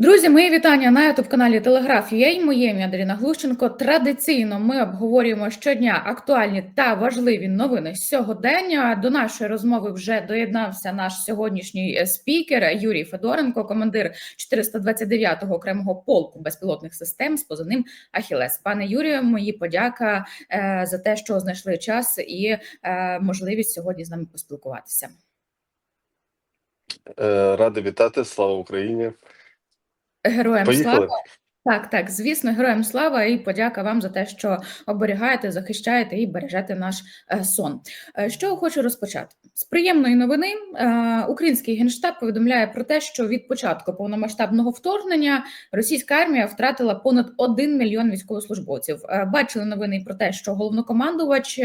Друзі, мої вітання на youtube каналі Телеграф. Я і моє ім'я Даріна Глущенко. Традиційно ми обговорюємо щодня актуальні та важливі новини сьогодення. До нашої розмови вже доєднався наш сьогоднішній е, спікер Юрій Федоренко, командир 429-го окремого полку безпілотних систем з позивним Ахілес. Пане Юрію, мої подяка е, за те, що знайшли час і е, можливість сьогодні з нами поспілкуватися. Радий вітати, слава Україні. Героям Поїхали. слава. Так, так, звісно, героям слава і подяка вам за те, що оберігаєте, захищаєте і бережете наш е, сон. Е, Що хочу розпочати з приємної новини. Е, Український генштаб повідомляє про те, що від початку повномасштабного вторгнення російська армія втратила понад 1 мільйон військовослужбовців. Бачили новини про те, що головнокомандувач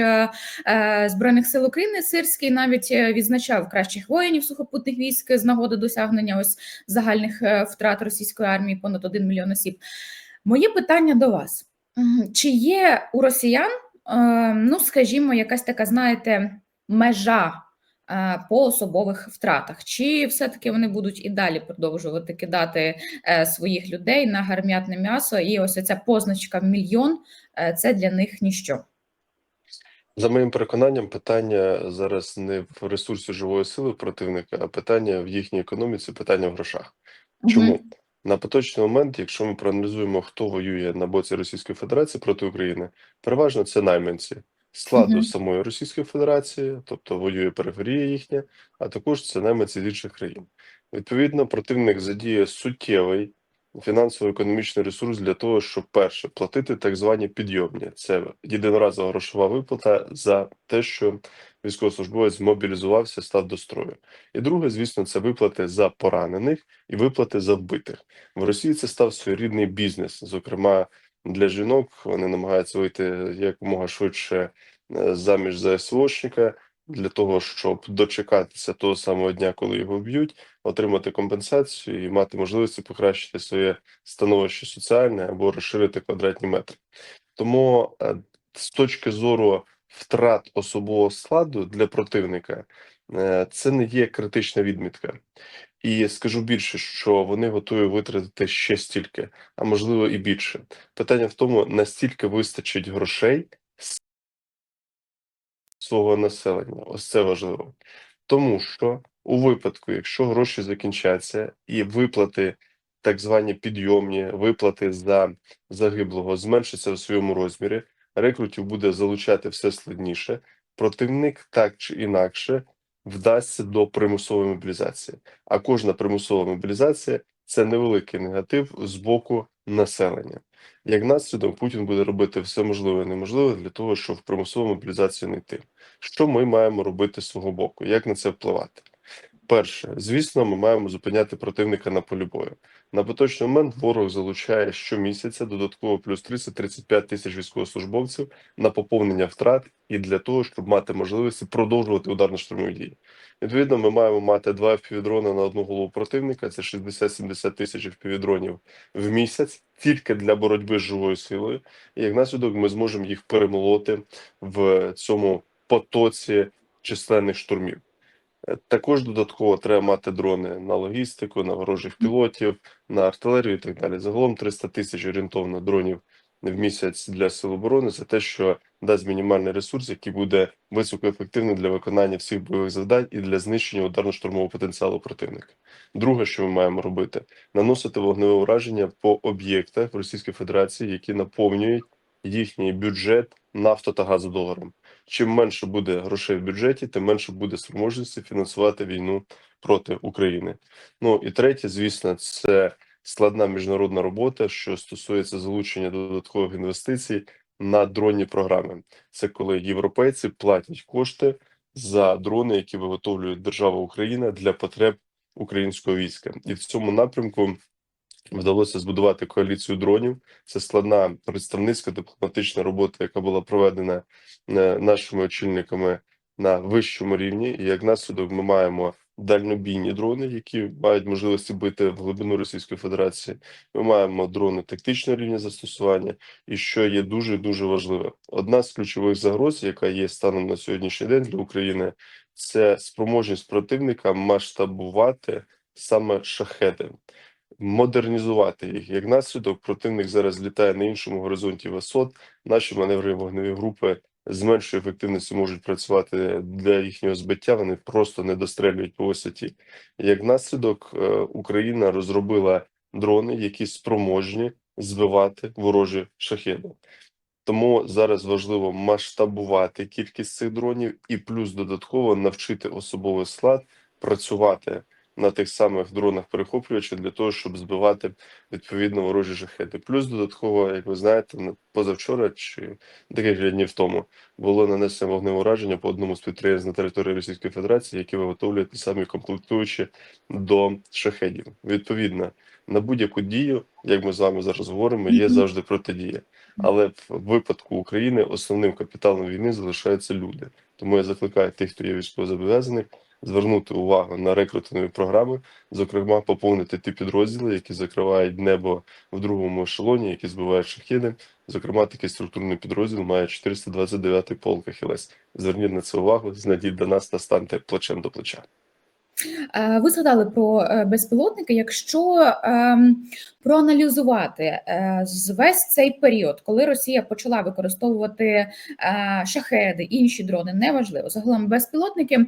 збройних сил України Сирський навіть відзначав кращих воїнів сухопутних військ з нагоди досягнення ось загальних втрат російської армії понад 1 мільйон осіб. Моє питання до вас: чи є у росіян, е, ну скажімо, якась така, знаєте, межа е, по особових втратах? Чи все-таки вони будуть і далі продовжувати кидати е, своїх людей на гарм'ятне м'ясо? І ось ця позначка в мільйон це для них ніщо? За моїм переконанням, питання зараз не в ресурсі живої сили противника, а питання в їхній економіці, питання в грошах. Чому? Мгм. На поточний момент, якщо ми проаналізуємо, хто воює на боці Російської Федерації проти України, переважно це найманці складу Мгм. самої Російської Федерації, тобто воює периферія їхня, а також це найманці з інших країн. Відповідно, противник задіє суттєвий фінансово-економічний ресурс для того, щоб перше платити так звані підйомні. Це єдиноразова грошова виплата за те, що військовослужбовець мобілізувався, став до строю. І друге, звісно, це виплати за поранених і виплати за вбитих. В Росії це став своєрідний бізнес. Зокрема, для жінок вони намагаються вийти якомога швидше е, заміж за СВОшника для того, щоб дочекатися того самого дня, коли його б'ють, отримати компенсацію і мати можливість покращити своє становище соціальне або розширити квадратні метри. Тому е, з точки зору втрат особового складу для противника е, це не є критична відмітка. І скажу більше, що вони готові витратити ще стільки, а можливо і більше. Питання в тому, настільки вистачить грошей свого населення. Ось це важливо. Тому що у випадку, якщо гроші закінчаться і виплати, так звані підйомні виплати за загиблого зменшаться в своєму розмірі, рекрутів буде залучати все складніше. Противник так чи інакше вдасться до примусової мобілізації. А кожна примусова мобілізація це невеликий негатив з боку населення. Як наслідок, Путін буде робити все можливе і неможливе для того, щоб примусову мобілізацію не йти. Що ми маємо робити з свого боку? Як на це впливати? Перше, звісно, ми маємо зупиняти противника на полі бою. На поточний момент ворог залучає щомісяця додатково плюс 30-35 тисяч військовослужбовців на поповнення втрат і для того, щоб мати можливість продовжувати ударно-штурмові дії. Відповідно, ми маємо мати два впівдрона на одну голову противника. Це 60-70 тисяч впівдронів в місяць тільки для боротьби з живою силою. І як наслідок, ми зможемо їх перемолоти в цьому потоці численних штурмів. Також додатково треба мати дрони на логістику, на ворожих пілотів, на артилерію і так далі. Загалом 300 тисяч орієнтовно дронів в місяць для сил оборони. Це те, що дасть мінімальний ресурс, який буде високоефективним для виконання всіх бойових завдань і для знищення ударно-штурмового потенціалу противника. Друге, що ми маємо робити, наносити вогневе ураження по об'єктах в Російській Федерації, які наповнюють їхній бюджет нафто та газодоларом. Чим менше буде грошей в бюджеті, тим менше буде спроможності фінансувати війну проти України. Ну і третє, звісно, це складна міжнародна робота, що стосується залучення додаткових інвестицій на дронні програми. Це коли європейці платять кошти за дрони, які виготовлює держава Україна для потреб українського війська, і в цьому напрямку. Вдалося збудувати коаліцію дронів. Це складна представницька дипломатична робота, яка була проведена е, нашими очільниками на вищому рівні. І як наслідок, ми маємо дальнобійні дрони, які мають можливості бити в глибину Російської Федерації. Ми маємо дрони тактичного рівня застосування, і що є дуже дуже важливе. Одна з ключових загроз, яка є станом на сьогоднішній день для України, це спроможність противника масштабувати саме шахеди. Модернізувати їх. Як наслідок, противник зараз літає на іншому горизонті висот. Наші маневри вогневі групи з меншою ефективністю можуть працювати для їхнього збиття. Вони просто не дострелюють по висоті. Як наслідок, е, Україна розробила дрони, які спроможні збивати ворожі шахеди. Тому зараз важливо масштабувати кількість цих дронів і плюс додатково навчити особовий склад працювати на тих самих дронах перехоплювачів для того, щоб збивати відповідно ворожі шахеди. Плюс додатково, як ви знаєте, на- позавчора чи декілька днів тому було нанесено вогневе ураження по одному з підприємств на території Російської Федерації, які виготовлюють самі комплектуючі до шахедів. Відповідно, на будь-яку дію, як ми з вами зараз говоримо, є завжди протидія. Але в випадку України основним капіталом війни залишаються люди. Тому я закликаю тих, хто є військовозобов'язаний, звернути увагу на рекрутингові програми, зокрема, поповнити ті підрозділи, які закривають небо в другому ешелоні, які збивають шахіди. Зокрема, такий структурний підрозділ має 429-й полк Ахілес. Зверніть на це увагу, знайдіть до нас та станьте плечем до плеча. Е, Ви згадали про е, безпілотники. Якщо ем, проаналізувати е, весь цей період, коли Росія почала використовувати шахеди, інші дрони, неважливо, загалом безпілотники,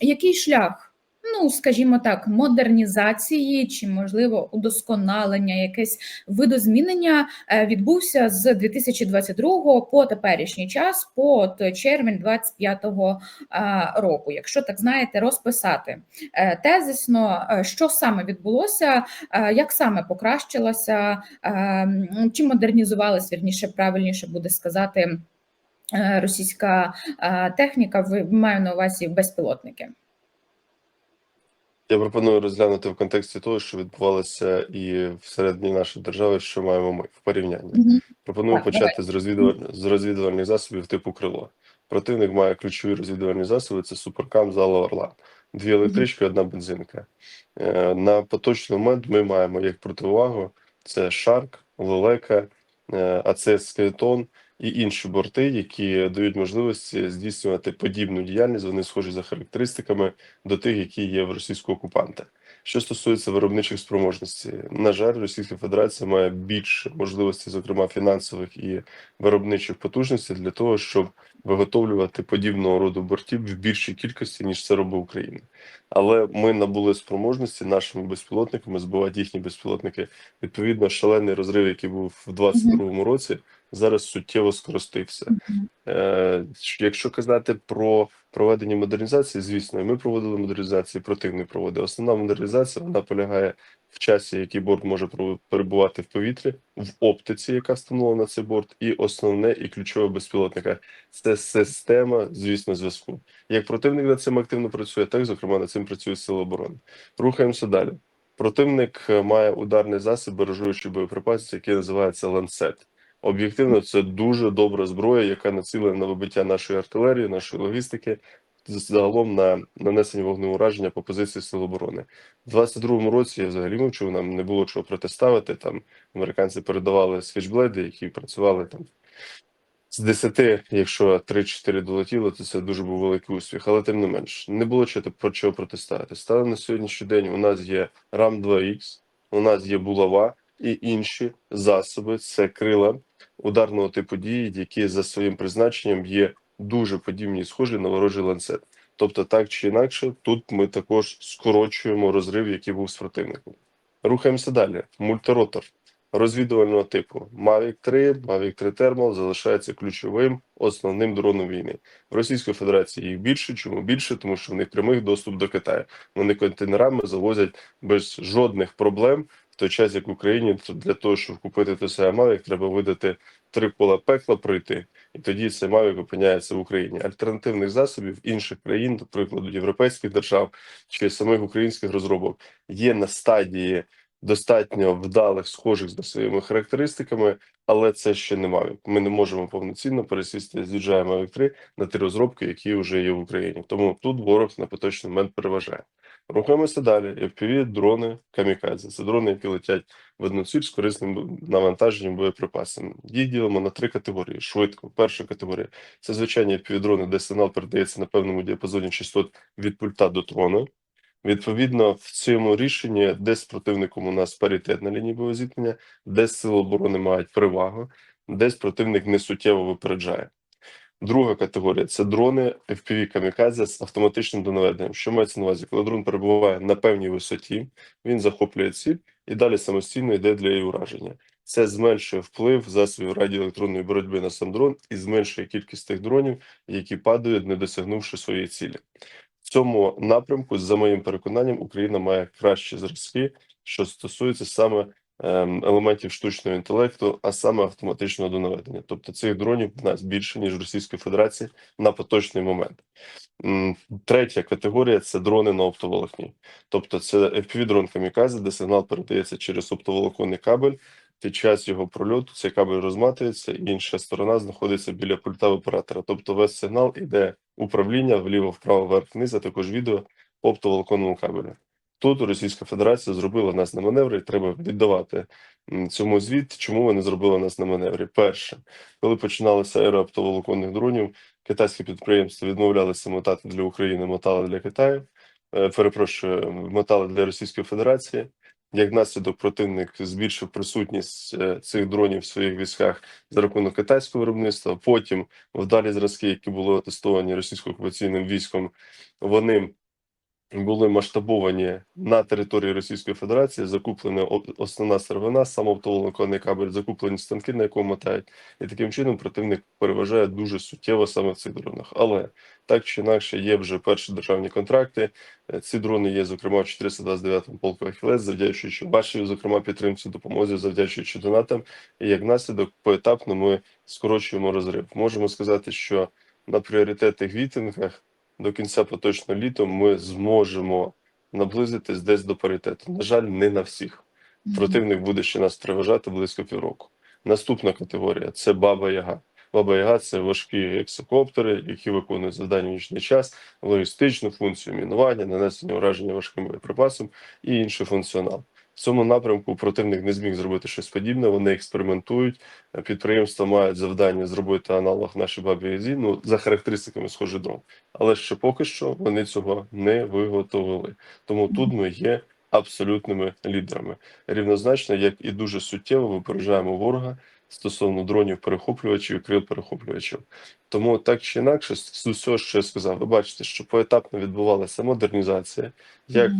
який шлях? Ну, скажімо так, модернізації чи можливо удосконалення, якесь видозмінення е, відбувся з 2022 по теперішній час, по червень 25-го е, року. Якщо так знаєте, розписати е, тезисно, що саме відбулося, як саме покращилося, чи модернізувалась, вірніше, правильніше буде сказати, російська техніка, маю на увазі безпілотники. Я пропоную розглянути в контексті того, що відбувалося і всередині нашої держави, що маємо ми в порівнянні. Пропоную Так, почати з розвідувальних з розвідувальних засобів типу крило. Противник має ключові розвідувальні засоби: це суперкам, зала Орла, дві електрички, одна бензинка. Е, На поточний момент ми маємо як противагу: це Шарк, Лелека, е, АЦС Скелетон і інші борти, які дають можливості здійснювати подібну діяльність. Вони схожі за характеристиками до тих, які є в російського окупанта. Що стосується виробничих спроможностей, на жаль, Російська Федерація має більше можливостей, зокрема фінансових і виробничих потужностей, для того, щоб виготовлювати подібного роду бортів в більшій кількості, ніж це робить Україна. Але ми набули спроможності нашими безпілотниками збивати їхні безпілотники. Відповідно, шалений розрив, який був в 2022 році, зараз суттєво скоростився. Е, Якщо казати про проведення модернізації, звісно, ми проводили модернізацію, противник проводить. Основна модернізація вона полягає в часі, який борт може перебувати в повітрі, в оптиці, яка встановлена на цей борт, і основне і ключове безпілотника це система, звісно, зв'язку. Як противник над цим активно працює, так зокрема над цим працює Сили оборони. Рухаємося далі. Противник е, має ударний засіб, баражуючий боєприпасів, який називається ланцет. Об'єктивно, це дуже добра зброя, яка націлена на вибиття нашої артилерії, нашої логістики, загалом на нанесення вогневого ураження по позиції Сил оборони. У 22-му році я взагалі мовчу, нам не було чого протиставити. Там американці передавали свічблейди, які працювали там з 10, якщо 3-4 долетіло, то це дуже був великий успіх. Але тим не менш, не було чого про чого протиставити. Стали на сьогоднішній день. У нас є ram 2 x у нас є булава і інші засоби. Це крила ударного типу дії, які за своїм призначенням є дуже подібні і схожі на ворожий ланцет. Тобто, так чи інакше, тут ми також скорочуємо розрив, який був з противником. Рухаємося далі. Мультиротор розвідувального типу Mavic 3, Mavic 3 Thermal залишається ключовим основним дроном війни. В Російської Федерації їх більше. Чому більше? Тому що в них прямий доступ до Китаю. Вони контейнерами завозять без жодних проблем. Той час, як в Україні, то для того, щоб купити той самий Mavic, треба видати три кола пекла пройти, і тоді цей Mavic опиняється в Україні. Альтернативних засобів інших країн, до прикладу, європейських держав чи самих українських розробок, є на стадії достатньо вдалих, схожих за своїми характеристиками, але це ще не Mavic. Ми не можемо повноцінно пересісти з DJI Mavic 3 на ті розробки, які вже є в Україні. Тому тут ворог на поточний момент переважає. Рухаємося далі. FPV – дрони камікадзе. Це дрони, які летять в одну ціль з корисним навантаженням боєприпасами. Їх ділимо на три категорії. Швидко. Перша категорія це звичайні FPV-дрони, де сигнал передається на певному діапазоні частот від пульта до трону. Відповідно, в цьому рішенні, де з противником у нас паритет на лінії бойового зіткнення, де сили оборони мають перевагу, десь противник не суттєво випереджає. Друга категорія це дрони FPV камікадзе з автоматичним донаведенням. Що мається на увазі? Коли дрон перебуває на певній висоті, він захоплює ціль і далі самостійно йде для її ураження. Це зменшує вплив засобів радіоелектронної боротьби на сам дрон і зменшує кількість тих дронів, які падають, не досягнувши своєї цілі. В цьому напрямку, за моїм переконанням, Україна має кращі зразки, що стосується саме елементів штучного інтелекту, а саме автоматичного донаведення. Тобто цих дронів в нас більше ніж в Російської Федерації на поточний момент. Третя категорія це дрони на оптоволокні. Тобто це FPV-дрон камікадзе, де сигнал передається через оптоволоконний кабель. Під час його прольоту цей кабель розматується, інша сторона знаходиться біля пульта оператора. Тобто весь сигнал іде управління вліво, вправо, вверх, вниз, а також відео по оптоволоконному кабелю. Тут Російська Федерація зробила нас на маневри, треба віддавати цьому звіт. Чому вони зробили нас на маневрі? Перше, коли починалася ера оптоволоконних дронів, китайські підприємства відмовлялися мотати для України, мотали для Китаю. Е, Перепрошую, мотали для Російської Федерації. Як наслідок, противник збільшив присутність е, цих дронів в своїх військах за рахунок китайського виробництва. Потім вдалі зразки, які були тестовані російсько-окупаційним військом, вони були масштабовані на території Російської Федерації, закуплена основна сировина, сам оптоволоконний кабель, закуплені станки, на якому мотають, і таким чином противник переважає дуже суттєво саме в цих дронах. Але так чи інакше є вже перші державні контракти. Е, Ці дрони є, зокрема, в 429-му полку Ахілес, завдячуючи вашій, зокрема, підтримці, допомозі, завдячуючи донатам. І як наслідок, поетапно ми скорочуємо розрив. Можемо сказати, що на пріоритетних вітингах до кінця поточного літа ми зможемо наблизитись десь до паритету. На жаль, не на всіх. Противник буде ще нас переважати близько півроку. Наступна категорія це Баба Яга. Баба Яга це важкі ексокоптери, які виконують завдання в нічний час, логістичну функцію мінування, нанесення ураження важким боєприпасом і інший функціонал. В цьому напрямку противник не зміг зробити щось подібне. Вони експериментують. Підприємства мають завдання зробити аналог нашій бабі Язі, ну за характеристиками схожий дрон. Але ще поки що вони цього не виготовили. Тому тут ми є абсолютними лідерами. Рівнозначно, як і дуже суттєво випереджаємо ворога стосовно дронів перехоплювачів і крил перехоплювачів. Тому так чи інакше, з усього, що я сказав, ви бачите, що поетапно відбувалася модернізація, як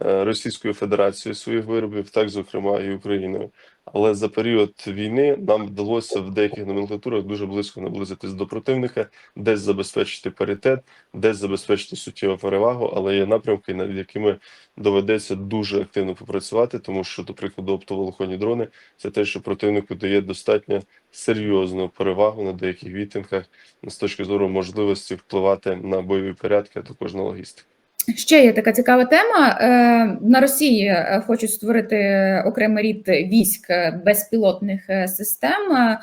Російською Федерацією своїх виробів, так зокрема і Україною. Але за період війни нам вдалося в деяких номенклатурах дуже близько наблизитись до противника, десь забезпечити паритет, десь забезпечити суттєву перевагу, але є напрямки, над якими доведеться дуже активно попрацювати, тому що, до прикладу, оптоволоконні дрони це те, що противнику дає достатньо серйозну перевагу на деяких відтинках з точки зору можливості впливати на бойові порядки, а також на логістику. Ще є така цікава тема. Е, На Росії е, хочуть створити окремий рід військ е, безпілотних систем.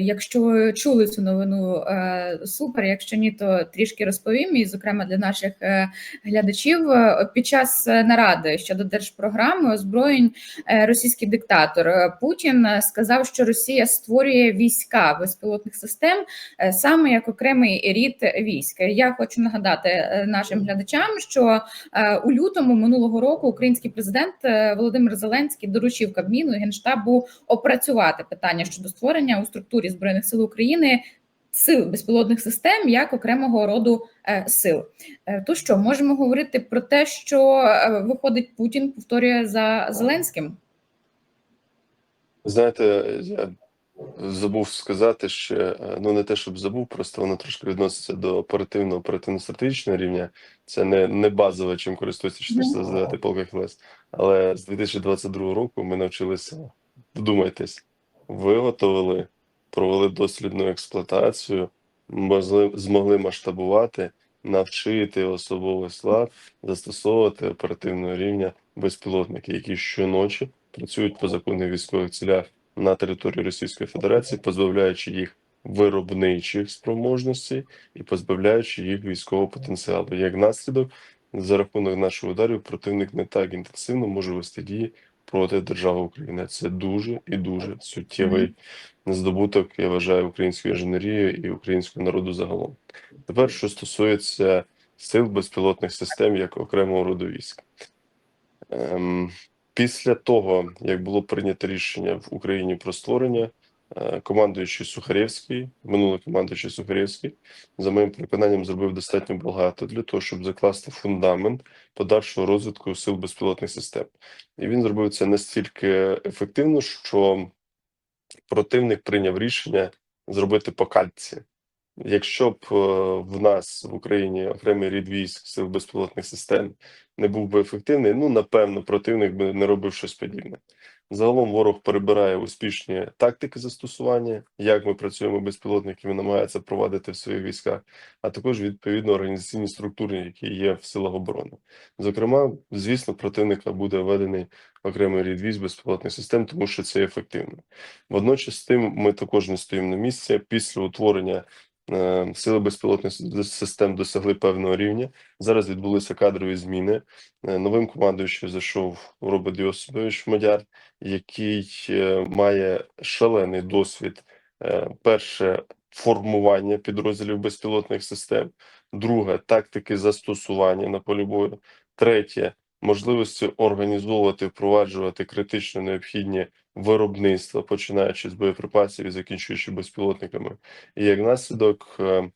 Якщо чули цю новину, супер. Якщо ні, то трішки розповім. І, зокрема, для наших глядачів під час наради щодо держпрограми озброєнь російський диктатор Путін сказав, що Росія створює війська безпілотних систем саме як окремий рід військ. Я хочу нагадати нашим глядачам, що е, у лютому минулого року український президент е, Володимир Зеленський доручив Кабміну і Генштабу опрацювати питання щодо створення у структурі збройних сил України. Сил безпілотних систем як окремого роду е, сил. Е, то що можемо говорити про те, що е, виходить Путін повторює за Зеленським? Знаєте, я забув сказати, що е, ну не те, щоб забув, просто воно трошки відноситься до оперативного оперативно-стратегічного рівня. Це не, не базове, чим користується 409 полк ХЛС. Але з 2022 року ми навчилися, вдумайтесь, виготовили, провели дослідну експлуатацію, могли, змогли масштабувати, навчити особовий склад застосовувати оперативного рівня безпілотники, які щоночі працюють по законних військових цілях на території Російської Федерації, позбавляючи їх виробничих спроможностей і позбавляючи їх військового потенціалу. Як наслідок, за рахунок наших ударів, противник не так інтенсивно може вести дії проти держави України. Це дуже і дуже суттєвий здобуток, я вважаю, української інженерії і українського народу загалом. Тепер, що стосується сил безпілотних систем як окремого роду військ. Ем, Після того, як було прийнято рішення в Україні про створення, е, командуючий Сухарєвський, минулий командуючий Сухарєвський, за моїм переконанням, зробив достатньо багато для того, щоб закласти фундамент подальшого розвитку сил безпілотних систем. І він зробив це настільки ефективно, що противник прийняв рішення зробити по кальці. Якщо б е, в нас в Україні окремий рід військ сил безпілотних систем не був би ефективний, ну напевно, противник би не робив щось подібне. Загалом ворог перебирає успішні тактики застосування, як ми працюємо безпілотниками, намагається провадити в своїх військах, а також відповідно організаційні структури, які є в силах оборони. Зокрема, звісно, противника буде введений окремий рід військ безпілотних систем, тому що це ефективно. Водночас з тим ми також не стоїмо на місці після утворення. Е, Сили безпілотних систем досягли певного рівня. Зараз відбулися кадрові зміни. Е, Новим командуючим зайшов Роберт Йосипович Мадяр, який е, має шалений досвід. Перше формування підрозділів безпілотних систем, друге тактики застосування на полі бою, третє можливості організовувати, впроваджувати критично необхідні виробництва, починаючи з боєприпасів і закінчуючи безпілотниками. І як наслідок, е,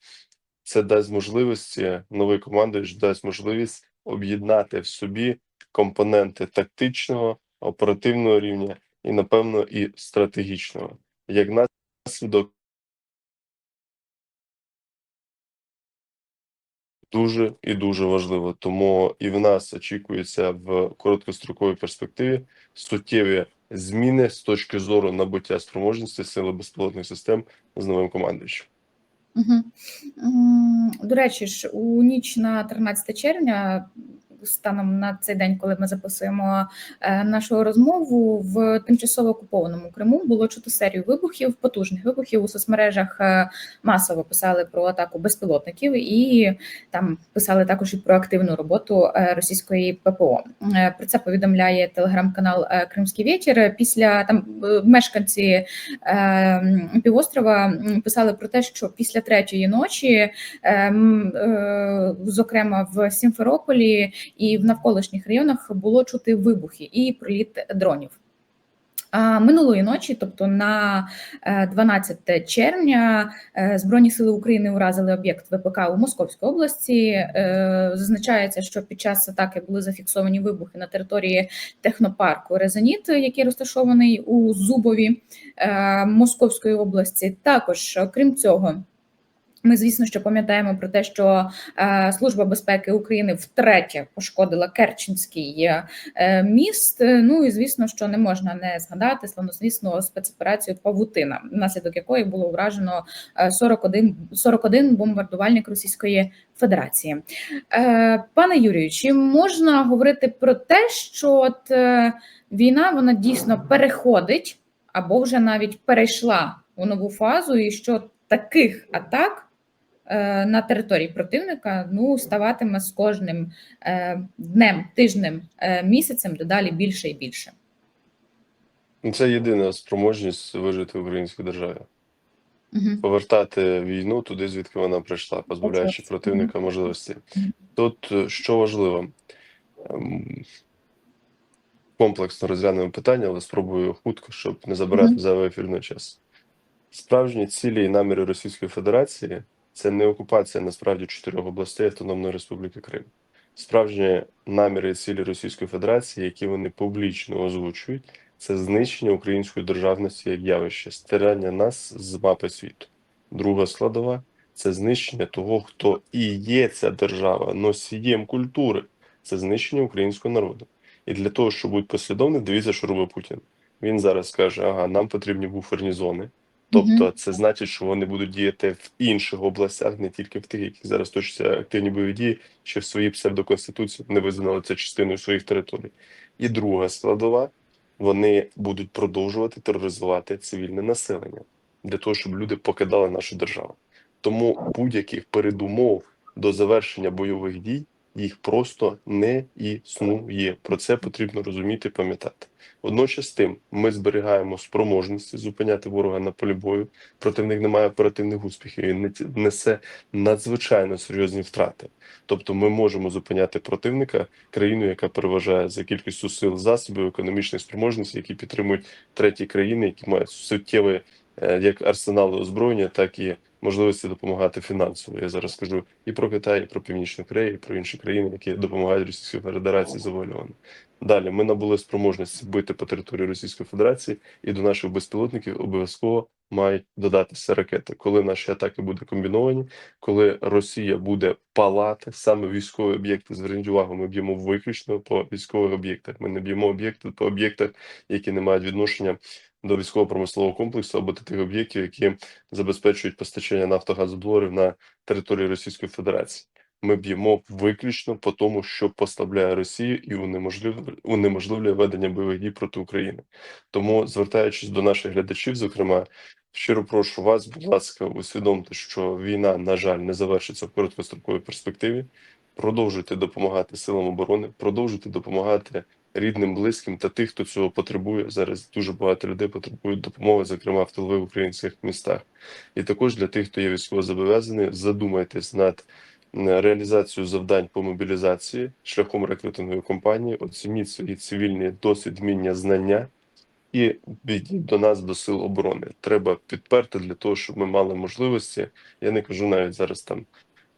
це дасть можливості, новий командуючий дасть можливість об'єднати в собі компоненти тактичного, оперативного рівня і, напевно, і стратегічного. Як наслідок, дуже і дуже важливо. Тому і в нас очікується в короткостроковій перспективі суттєві зміни з точки зору набуття спроможності сили безпілотних систем з новим командуючим. Угу. До речі ж, у ніч на 13 червня, станом на цей день, коли ми записуємо е, нашу розмову, в тимчасово окупованому Криму було чути серію вибухів, потужних вибухів у соцмережах. е, Масово писали про атаку безпілотників, і там писали також і про активну роботу е, російської ППО. Про це повідомляє телеграм-канал Кримський Вітер. Після там мешканці півострова писали про те, що після третьої ночі, зокрема в Сімферополі і в навколишніх районах, було чути вибухи і приліт дронів. Минулої ночі, тобто на е, 12 червня, е, Збройні сили України уразили об'єкт ВПК у Московській області. Е, Зазначається, що під час атаки були зафіксовані вибухи на території технопарку Резоніт, який розташований у Зубові е, Московської області. Також, крім цього. Ми, звісно, що пам'ятаємо про те, що е, Служба безпеки України втретє пошкодила Керченський е, міст. Е, Ну і звісно, що не можна не згадати славнозвісну спецоперацію Павутина, внаслідок якої було вражено е, 41, 41 бомбардувальник Російської Федерації. Е, Пане Юрію, чи можна говорити про те, що от е, війна вона дійсно переходить або вже навіть перейшла у нову фазу, і що таких атак на території противника ну ставатиме з кожним е, днем, тижнем, е, місяцем дедалі більше і більше. Ну, Це єдина спроможність вижити в українській державі. Угу. повертати війну туди, звідки вона прийшла, позбавляючи противника можливості. Тут е, що важливо, ем, комплексно розглянемо питання, але спробую хутко, щоб не забирати Мгм. зайвий ефірний час. Справжні цілі і наміри Російської Федерації це не окупація насправді чотирьох областей Автономної Республіки Крим. Справжні наміри і цілі Російської Федерації, які вони публічно озвучують, це знищення української державності як явище, стирання нас з мапи світу. Друга складова це знищення того, хто і є ця держава, носієм культури, це знищення українського народу. І для того, щоб бути послідовним, дивіться, що робить Путін. Він зараз каже: ага, нам потрібні буферні зони. Тобто, це значить, що вони будуть діяти в інших областях, не тільки в тих, які зараз точаться активні бойові дії, що в своїй псевдоконституції не визнали це частиною своїх територій. І друга складова вони будуть продовжувати тероризувати цивільне населення для того, щоб люди покидали нашу державу. Тому будь-яких передумов до завершення бойових дій їх просто не існує. Про це потрібно розуміти, пам'ятати. Водночас тим ми зберігаємо спроможності зупиняти ворога на полі бою. Проти них немає оперативних успіхів. Він несе надзвичайно серйозні втрати. Тобто, ми можемо зупиняти противника, країну, яка переважає за кількістю сил засобів, економічних спроможностей, які підтримують треті країни, які мають суттєві е, як арсенали озброєння, так і можливості допомагати фінансово. Я зараз кажу і про Китай, і про Північну Корею, і про інші країни, які допомагають Російській Федерації завоювати. Далі ми набули спроможності бити по території Російської Федерації, і до наших безпілотників обов'язково мають додатися ракети. Коли наші атаки будуть комбіновані, коли Росія буде палати саме військові об'єкти, зверніть увагу, ми б'ємо виключно по військових об'єктах. Ми не б'ємо об'єкти по об'єктах, які не мають відношення до військово-промислового комплексу або до тих об'єктів, які забезпечують постачання нафтогазодоларів на території Російської Федерації. Ми б'ємо виключно по тому, що поставляє Росія і унеможливлює, унеможливлює ведення бойових дій проти України. Тому, звертаючись до наших глядачів, зокрема, щиро прошу вас, будь ласка, усвідомте, що війна, на жаль, не завершиться в короткостроковій перспективі. Продовжуйте допомагати силам оборони, продовжуйте допомагати рідним, близьким та тих, хто цього потребує. Зараз дуже багато людей потребують допомоги, зокрема в тилових українських містах. І також для тих, хто є військовозобов'язаний, задумайтесь над реалізацією завдань по мобілізації шляхом рекрутингової кампанії, оцініть свої цивільні досвід, вміння, знання. І підіть до нас до сил оборони. Треба підперти для того, щоб ми мали можливості. Я не кажу навіть зараз там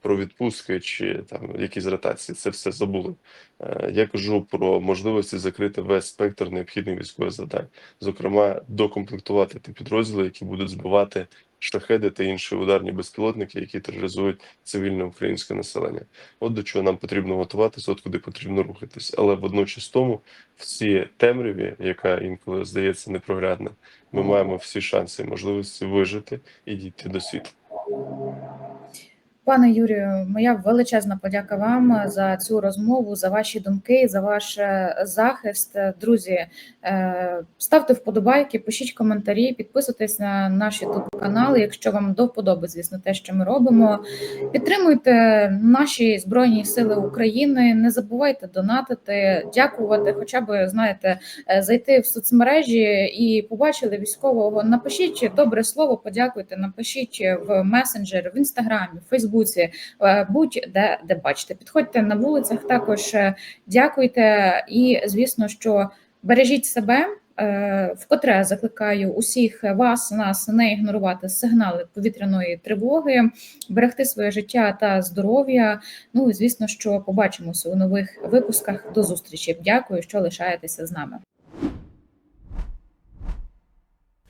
про відпустки чи там якісь ротації. Це все забули. Е, Я кажу про можливості закрити весь спектр необхідних військових завдань, зокрема, докомплектувати ті підрозділи, які будуть збивати шахеди та інші ударні безпілотники, які тероризують цивільне українське населення. От до чого нам потрібно готуватися, от куди потрібно рухатись. Але водночас тому в цій темряві, яка інколи здається непроглядна, ми маємо всі шанси і можливості вижити і дійти до світла. Пане Юрію, моя величезна подяка вам за цю розмову, за ваші думки, за ваш е, захист. Друзі, е, ставте вподобайки, пишіть коментарі, підписуйтесь на наш youtube канал, якщо вам до вподоби, звісно, те, що ми робимо. Підтримуйте наші збройні сили України. Не забувайте донатити, дякувати, хоча б знаєте, е, зайти в соцмережі і побачили військового. Напишіть добре слово, подякуйте. Напишіть в месенджер, в інстаграмі, в Фейсбуці, е, будь-де де бачите. Підходьте на вулицях. Також е, дякуйте, і звісно, що бережіть себе. Е, Вкотре закликаю усіх вас, нас не ігнорувати сигнали повітряної тривоги, берегти своє життя та здоров'я. Ну і звісно, що побачимося у нових випусках. До зустрічі. Дякую, що лишаєтеся з нами.